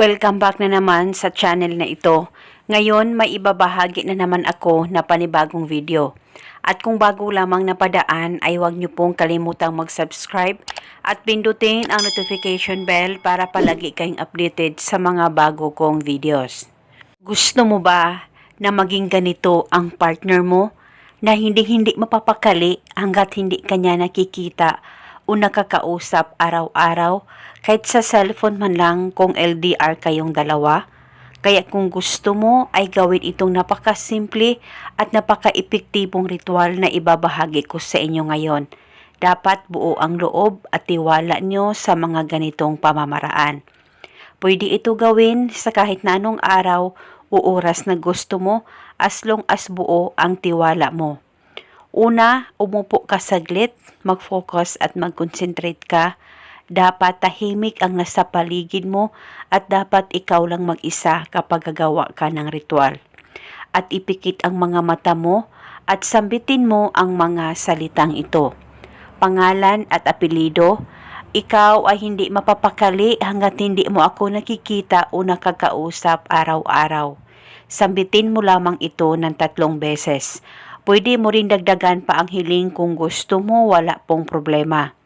Welcome back na naman sa channel na ito. Ngayon, may ibabahagi na naman ako na panibagong video. At kung bago lamang napadaan ay huwag niyo pong kalimutang mag-subscribe at pindutin ang notification bell para palagi kayong updated sa mga bago kong videos. Gusto mo ba na maging ganito ang partner mo na hindi-hindi mapapakali hanggat hindi kanya nakikita o nakakausap araw-araw kahit sa cellphone man lang kung LDR kayong dalawa? Kaya kung gusto mo ay gawin itong napakasimple at napaka-epektibong ritual na ibabahagi ko sa inyo ngayon. Dapat buo ang loob at tiwala nyo sa mga ganitong pamamaraan. Pwede ito gawin sa kahit na anong araw o oras na gusto mo as long as buo ang tiwala mo. Una, umupo ka saglit, mag-focus at mag-concentrate ka. Dapat tahimik ang nasa paligid mo at dapat ikaw lang mag-isa kapag gagawa ka ng ritual. At ipikit ang mga mata mo at sambitin mo ang mga salitang ito. Pangalan at apelido, ikaw ay hindi mapapakali hanggat hindi mo ako nakikita o nakakausap araw-araw. Sambitin mo lamang ito ng tatlong beses. Pwede mo rin dagdagan pa ang hiling kung gusto mo, wala pong problema.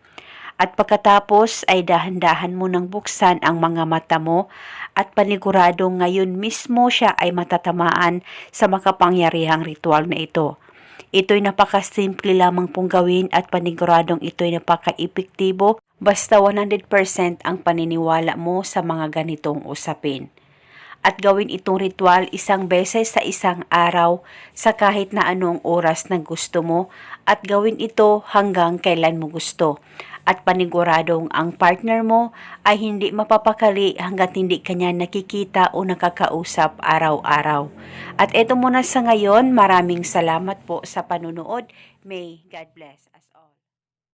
At pagkatapos ay dahan-dahan mo nang buksan ang mga mata mo at paniguradong ngayon mismo siya ay matatamaan sa makapangyarihang ritual na ito. Ito'y napakasimple lamang pong gawin at paniguradong ito'y napaka-epektibo basta 100% ang paniniwala mo sa mga ganitong usapin at gawin itong ritual isang beses sa isang araw sa kahit na anong oras na gusto mo at gawin ito hanggang kailan mo gusto. At paniguradong ang partner mo ay hindi mapapakali hanggat hindi kanya nakikita o nakakausap araw-araw. At eto muna sa ngayon, maraming salamat po sa panunood. May God bless us all.